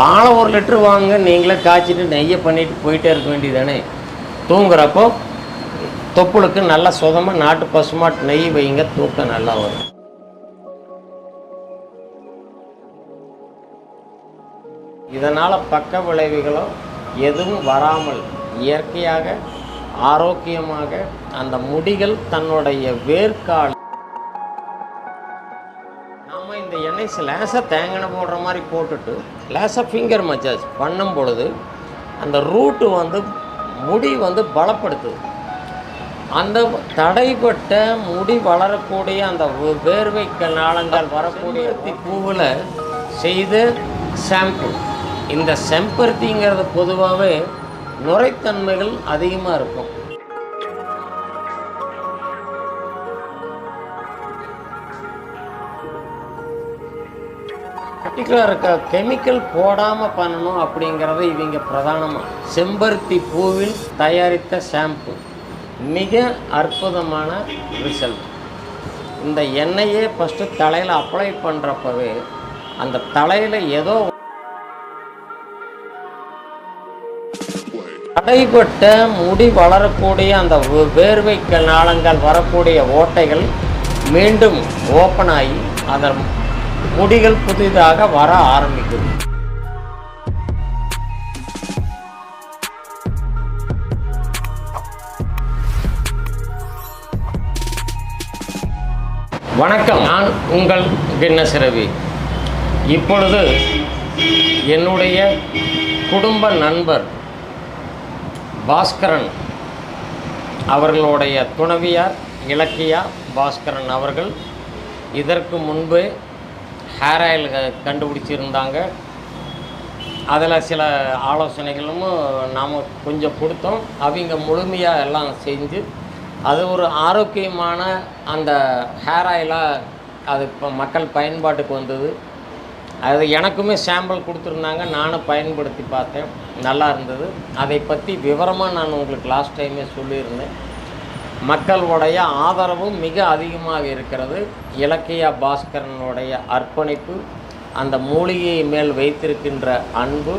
பாலை ஒரு லிட்டர் வாங்க நீங்களே காய்ச்சிட்டு நெய்யை பண்ணிட்டு போயிட்டே இருக்க வேண்டியதானே தூங்குறப்போ தொப்புளுக்கு நல்லா சுதமாக நாட்டு பசுமாட்டு நெய் வைங்க தூக்கம் நல்லா வரும். இதனால் பக்க விளைவுகளோ எதுவும் வராமல் இயற்கையாக ஆரோக்கியமாக அந்த முடிகள் தன்னுடைய வேர்க்கால் எண்ணெய் லேசாக தேங்காய் போடுற மாதிரி போட்டுட்டு லேசாக ஃபிங்கர் மசாஜ் பண்ணும் பொழுது அந்த ரூட்டு வந்து முடி வந்து பலப்படுத்துது. அந்த தடைப்பட்ட முடி வளரக்கூடிய அந்த வேர்வை நாளங்கள் வரக்கூடிய பூவில் செய்த ஷாம்பு இந்த செம்பருத்திங்கிறது பொதுவாகவே நுரைத்தன்மைகள் அதிகமாக இருக்கும். பர்டிகுலர் இருக்க? கெமிக்கல் போடாமல் பண்ணணும் அப்படிங்கிறது இவங்க பிரதானமாக செம்பருத்தி பூவில் தயாரித்த ஷாம்பு மிக அற்புதமான ரிசல்ட் இந்த எண்ணெயே ஃபஸ்ட்டு தலையில் அப்ளை பண்ணுறப்பவே அந்த தலையில் ஏதோ தடைப்பட்ட முடி வளரக்கூடிய அந்த வே- வேர்வை நாளங்கள் வரக்கூடிய ஓட்டைகள் மீண்டும் ஓப்பன் ஆகி அதன் முடிகள் புதிதாக வர ஆரம்பிக்குது. வணக்கம். நான் உங்கள் கின்னஸ் ரவி. இப்பொழுது என்னுடைய குடும்ப நண்பர் பாஸ்கரன் அவர்களுடைய துணைவியார் இலக்கியா பாஸ்கரன் அவர்கள் இதற்கு முன்பு ஹேர் ஆயில் கண்டுபிடிச்சிருந்தாங்க. அதில் சில ஆலோசனைகளும் நாம் கொஞ்சம் கொடுத்தோம். அவங்க முழுமையாக எல்லாம் செஞ்சு அது ஒரு ஆரோக்கியமான அந்த ஹேர் ஆயிலாக அது இப்போ மக்கள் பயன்பாட்டுக்கு வந்தது. அது எனக்குமே சாம்பிள் கொடுத்துருந்தாங்க. நானும் பயன்படுத்தி பார்த்தேன். நல்லா இருந்தது. அதை பற்றி விவரமாக நான் உங்களுக்கு லாஸ்ட் டைமே சொல்லியிருந்தேன். மக்களுடைய ஆதரவும் மிக அதிகமாக இருக்கிறது. இலக்கிய பாஸ்கரனுடைய அர்ப்பணிப்பு அந்த மூலிகை மேல் வைத்திருக்கின்ற அன்பு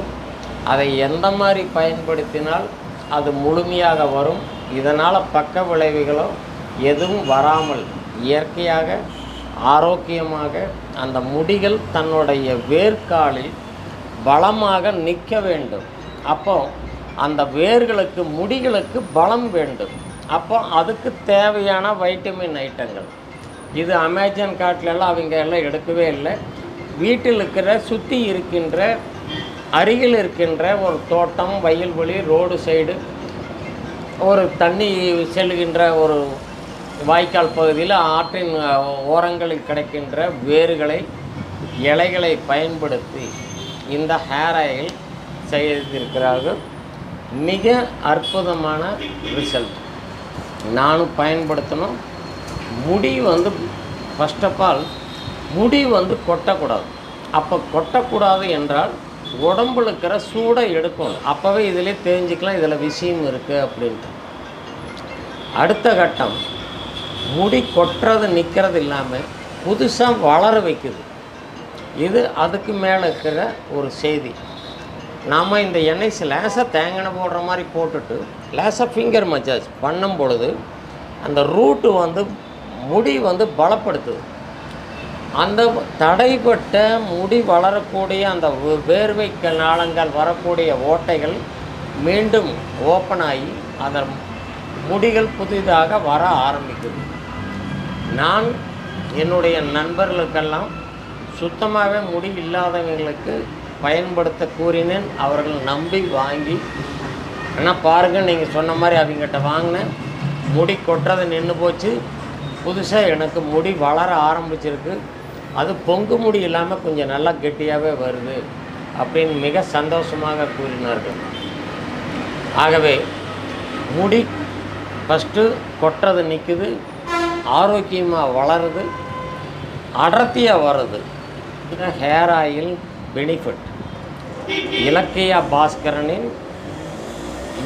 அதை எந்த மாதிரி பயன்படுத்தினால் அது முழுமையாக வரும் இதனால் பக்க விளைவுகளோ எதுவும் வராமல் இயற்கையாக ஆரோக்கியமாக அந்த முடிகள் தன்னுடைய வேர்க்காலில் பலமாக நிற்க வேண்டும். அப்போ அந்த வேர்களுக்கு முடிகளுக்கு பலம் வேண்டும். அப்போ அதுக்கு தேவையான வைட்டமின் ஐட்டங்கள். இது அமேசான் காட்டிலெல்லாம் அவங்க எல்லாம் எடுக்கவே இல்லை. வீட்டில் இருக்கிற சுற்றி இருக்கின்ற அருகில் இருக்கின்ற ஒரு தோட்டம் வயல்வெளி ரோடு சைடு ஒரு தண்ணி செல்லுகின்ற ஒரு வாய்க்கால் பகுதியில் ஆற்றின் ஓரங்களில் கிடைக்கின்ற வேர்களை இலைகளை பயன்படுத்தி இந்த ஹேர் ஆயில் செய்திருக்கிறார்கள். மிக அற்புதமான ரிசல்ட் நானும் பயன்படுத்தணும். முடி வந்து ஃபஸ்ட் ஆஃப் ஆல் முடி வந்து கொட்டக்கூடாது. அப்போ கொட்டக்கூடாது என்றால் உடம்புல இருக்கிற சூடை எடுக்கணும். அப்போவே இதிலே தெரிஞ்சுக்கலாம் இதில் விஷயம் இருக்குது அப்படின்ட்டு. அடுத்த கட்டம் முடி கொட்டுறது நிற்கிறது இல்லாமல் புதுசாக வளர வைக்குது. இது அதுக்கு மேலே இருக்கிற ஒரு செய்தி. நாம் இந்த எண்ணெய் லேசாக தேங்காய் போடுற மாதிரி போட்டுட்டு லேசாக ஃபிங்கர் மசாஜ் பண்ணும் பொழுது அந்த ரூட்டு வந்து முடி வந்து பலப்படுத்துது. அந்த தடைப்பட்ட முடி வளரக்கூடிய அந்த வேர்வை நாளங்கள் வரக்கூடிய ஓட்டைகள் மீண்டும் ஓப்பன் ஆகி அந்த முடிகள் புதிதாக வர ஆரம்பிக்குது. நான் என்னுடைய நண்பர்களுக்கெல்லாம் சுத்தமாகவே முடி இல்லாதவங்களுக்கு பயன்படுத்த கூறினேன் அவர்கள் நம்பி வாங்கி ஆனால் பாருங்கள் நீங்கள் சொன்ன மாதிரி அவங்ககிட்ட வாங்கினேன். முடி கொட்டுறது நின்று போச்சு. புதுசாக எனக்கு முடி வளர ஆரம்பிச்சிருக்கு. அது பொங்கு முடி இல்லாமல் கொஞ்சம் நல்லா கெட்டியாகவே வருது அப்படின்னு மிக சந்தோஷமாக கூறினார்கள். ஆகவே முடி ஃபஸ்ட்டு கொட்டுறது நிற்குது ஆரோக்கியமாக வளருது அடர்த்தியாக வருது. ஹேர் ஆயில் பெனிஃபிட் இலக்கியா பாஸ்கரனின்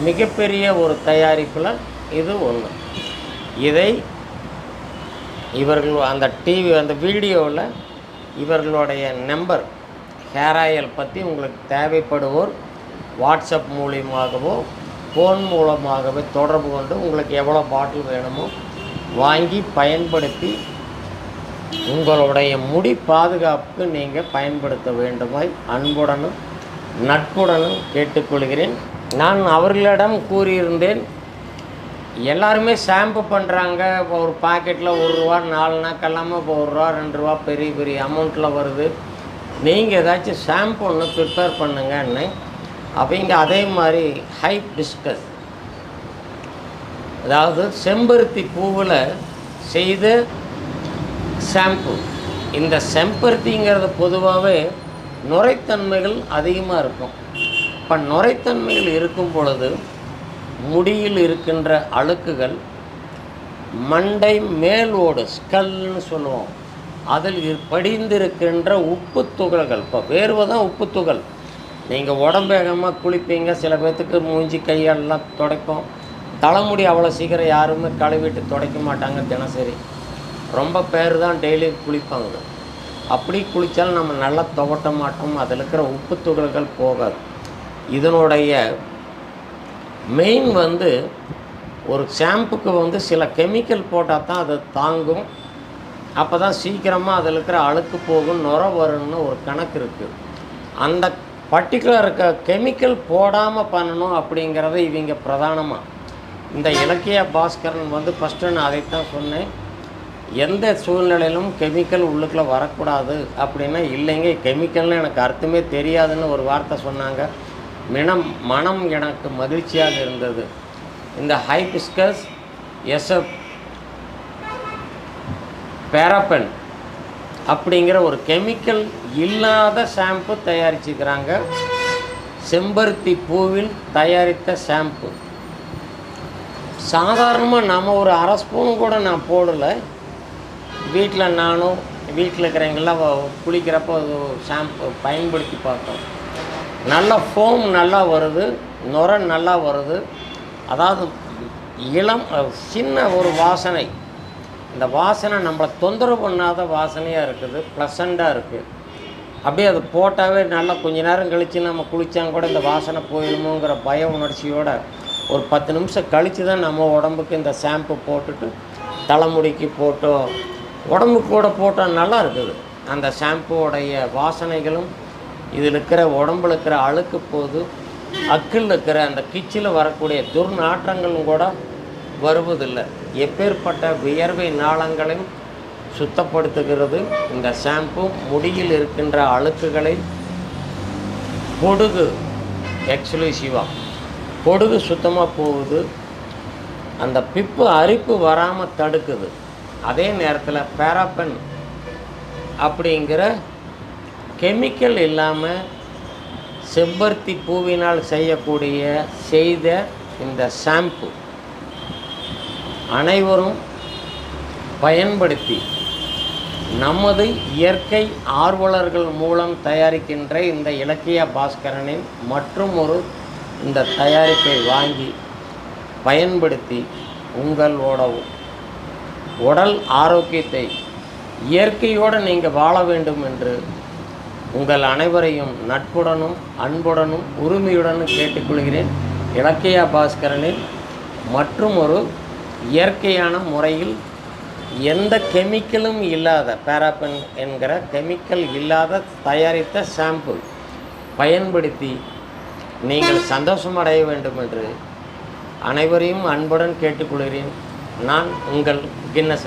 மிகப்பெரிய ஒரு தயாரிப்பில் இது ஒன்று இதை இவர்கள் அந்த டிவி அந்த வீடியோவில் இவர்களுடைய நம்பர் ஹேர் ஆயில் பற்றி உங்களுக்கு தேவைப்படுவோர் வாட்ஸ்அப் மூலியமாகவோ ஃபோன் மூலமாகவே தொடர்பு கொண்டு உங்களுக்கு எவ்வளோ பாட்டில் வேணுமோ வாங்கி பயன்படுத்தி உங்களுடைய முடி பாதுகாப்புக்கு நீங்கள் பயன்படுத்த வேண்டுமாய் அன்புடனும் நட்புடனும் கேட்டுக்கொள்கிறேன். நான் அவர்களிடம் கூறியிருந்தேன் எல்லாருமே ஷாம்பு பண்ணுறாங்க இப்போ ஒரு பாக்கெட்டில் ஒரு ரூபா நாலு நாக்கெல்லாமல் இப்போ ஒரு ரூபா ரெண்டு ரூபா பெரிய பெரிய அமௌண்ட்டில் வருது. நீங்கள் ஏதாச்சும் ஷாம்பு ஒன்று ப்ரிப்பேர் பண்ணுங்கன்னு. அவங்க அதே மாதிரி ஹைப் டிஸ்கஸ் அதாவது செம்பருத்தி பூவில் செய்த ஷாம்பு இந்த செம்பருத்திங்கிறது பொதுவாகவே நுரைத்தன்மைகள் அதிகமாக இருக்கும். இப்போ நுரைத்தன்மைகள் இருக்கும் பொழுது முடியில் இருக்கின்ற அழுக்குகள் மண்டை மேல் ஓடு ஸ்கல்னு சொல்லுவோம். அதில் படிந்திருக்கின்ற உப்பு துகள்கள். இப்போ வேர்வை தான் உப்பு துகள். நீங்கள் உடம்பேகமாக குளிப்பீங்க. சில பேர்த்துக்கு மூஞ்சி கையெல்லாம் துடைப்போம் தலைமுடி அவ்வளோ சீக்கிரம் யாருமே கழுவிட்டு துடைக்க மாட்டாங்க தினசரி. ரொம்ப பேர் தான் டெய்லி குளிப்பாங்க. அப்படி குளித்தாலும் நம்ம நல்லா துவட்ட மாட்டோம். அதில் இருக்கிற உப்பு துகள்கள் போகாது. இதனுடைய மெயின் வந்து ஒரு ஷாம்புக்கு வந்து சில கெமிக்கல் போட்டால் தான் அது தாங்கும். அப்போ தான் சீக்கிரமாக அதில் இருக்கிற அழுக்கு போகும் நுர வரும்னு ஒரு கணக்கு இருக்குது அந்த பர்டிகுலர் இருக்க கெமிக்கல் போடாமல் பண்ணணும் அப்படிங்கிறத இவங்க பிரதானமாக இந்த இலக்கிய பாஸ்கரன் வந்து ஃபஸ்ட்டு நான் அதைத்தான் சொன்னேன். எந்த சூழ்நிலையிலும் கெமிக்கல் உள்ளுக்குள்ளே வரக்கூடாது அப்படின்னா இல்லைங்க. கெமிக்கல்னு எனக்கு அர்த்தமே தெரியாதுன்னு ஒரு வார்த்தை சொன்னாங்க. மினம் மனம் எனக்கு மகிழ்ச்சியாக இருந்தது. இந்த ஹைபிஸ்கஸ் எஸ்எஃப் பேரப்பன் அப்படிங்கிற ஒரு கெமிக்கல் இல்லாத ஷாம்பு தயாரிச்சுக்கிறாங்க. செம்பருத்தி பூவில் தயாரித்த ஷாம்பு சாதாரணமாக நம்ம ஒரு அரை ஸ்பூன் கூட நான் போடலை. வீட்டில் நானும் வீட்டில் இருக்கிறவங்கெல்லாம் குளிக்கிறப்போ அது ஷாம்பு பயன்படுத்தி பார்த்தோம். நல்லா ஃபோம் நல்லா வருது நுர நல்லா வருது. அதாவது இளம் சின்ன ஒரு வாசனை. இந்த வாசனை நம்மளை தொந்தரவு பண்ணாத வாசனையாக இருக்குது ப்ளசண்ட்டாக இருக்குது அப்படியே அது போட்டாவே நல்லா கொஞ்ச நேரம் கழித்து நம்ம குளித்தாங்க கூட இந்த வாசனை போயிடுமோங்கிற பய உணர்ச்சியோட ஒரு பத்து நிமிஷம் கழித்து தான் நம்ம உடம்புக்கு இந்த ஷாம்பு போட்டுட்டு தலைமுடிக்கு போட்டோம். உடம்பு கூட போட்டால் நல்லா இருக்குது அந்த ஷாம்புவோடைய வாசனைகளும் இதில் இருக்கிற உடம்புல இருக்கிற அழுக்கு போது அக்கில் இருக்கிற அந்த கிச்சில் வரக்கூடிய துர்நாற்றங்களும் கூட வருவதில்லை. எப்பேற்பட்ட வியர்வை நாளங்களையும் சுத்தப்படுத்துகிறது இந்த ஷாம்பு. முடியில் இருக்கின்ற அழுக்குகளை பொடுகு எக்ஸ்க்ளூசிவாக பொடுகு சுத்தமாக போகுது. அந்த பிப்பு அரிப்பு வராமல் தடுக்குது. அதே நேரத்தில் பேராப்பன் அப்படிங்கிற கெமிக்கல் இல்லாமல் செம்பருத்தி பூவினால் செய்யக்கூடிய செய்த இந்த ஷாம்பு அனைவரும் பயன்படுத்தி நமது இயற்கை ஆர்வலர்கள் மூலம் தயாரிக்கின்ற இந்த இலக்கிய பாஸ்கரனின் மற்றும் ஒரு இந்த தயாரிப்பை வாங்கி பயன்படுத்தி உங்களோட உடல் ஆரோக்கியத்தை இயற்கையோடு நீங்கள் வாழ வேண்டும் என்று உங்கள் அனைவரையும் நட்புடனும் அன்புடனும் உரிமையுடனும் கேட்டுக்கொள்கிறேன். இலக்கியா பாஸ்கரனில் மற்றும் ஒரு இயற்கையான முறையில் எந்த கெமிக்கலும் இல்லாத பேராப்பன் என்கிற கெமிக்கல் இல்லாத தயாரித்த ஷாம்பு பயன்படுத்தி நீங்கள் சந்தோஷமடைய வேண்டும் என்று அனைவரையும் அன்புடன் கேட்டுக்கொள்கிறேன். நான் உங்கள் கின்னஸ்